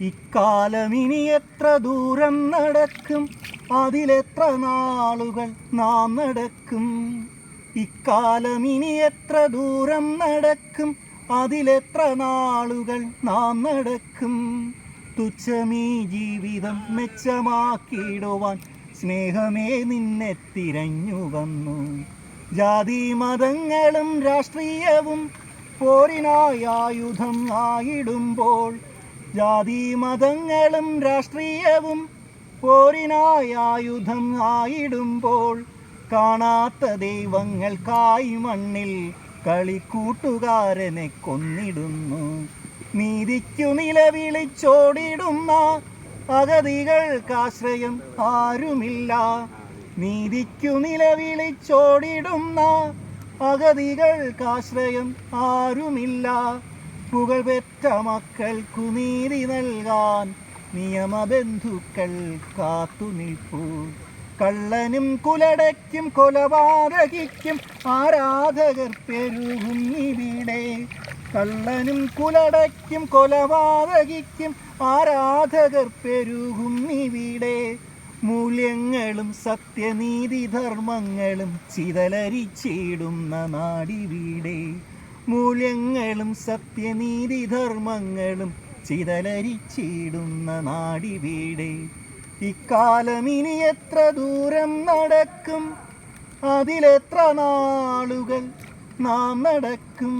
ഇക്കാലം ഇനി എത്ര ദൂരം നടക്കും? അതിലെത്ര നാളുകൾ നാം നടക്കും? ഇക്കാലം ഇനി എത്ര ദൂരം നടക്കും? അതിലെത്ര നാളുകൾ നാം നടക്കും? തുച്ഛമീ ജീവിതം മെച്ചമാക്കിയിടുവാൻ സ്നേഹമേ നിന്നെ തിരഞ്ഞു വന്നു. ജാതി മതങ്ങളും രാഷ്ട്രീയവും പോരിനായ ആയുധം ആയിടുമ്പോൾ ജാതി മതങ്ങളും രാഷ്ട്രീയവും പോരിനായ ആയുധം ആയിടുമ്പോൾ കാണാത്ത ദൈവങ്ങൾക്കായി മണ്ണിൽ കളിക്കൂട്ടുകാരനെ കൊന്നിടുന്നു. നീതിക്കു നിലവിളിച്ചോടിടുന്ന അഗതികൾക്കാശ്രയം ആരുമില്ല. നീതിക്കു നിലവിളിച്ചോടിടുന്ന അഗതികൾക്കാശ്രയം ആരുമില്ല. പുകഴ്പെറ്റ മക്കൾക്കു നീതി നൽകാൻ നിയമബന്ധുക്കൾ കാത്തുനിൽപ്പു കള്ളനും കുലടയ്ക്കും കൊലപാതകിക്കും ആരാധകർ പെരുകും ഇവിടെ. കള്ളനും കുലടയ്ക്കും കൊലപാതകിക്കും ആരാധകർ പെരുകും ഇവിടെ. മൂല്യങ്ങളും സത്യനീതി ധർമ്മങ്ങളും ചിതലരിച്ചിടുന്ന നാടിവിടെ. മൂല്യങ്ങളും സത്യനീതി ധർമ്മങ്ങളും ചിതലരിച്ചിടുന്ന നാടിവിടെ. ഇക്കാലം ഇനി എത്ര ദൂരം നടക്കും? അതിലെത്ര നാളുകൾ നാം നടക്കും?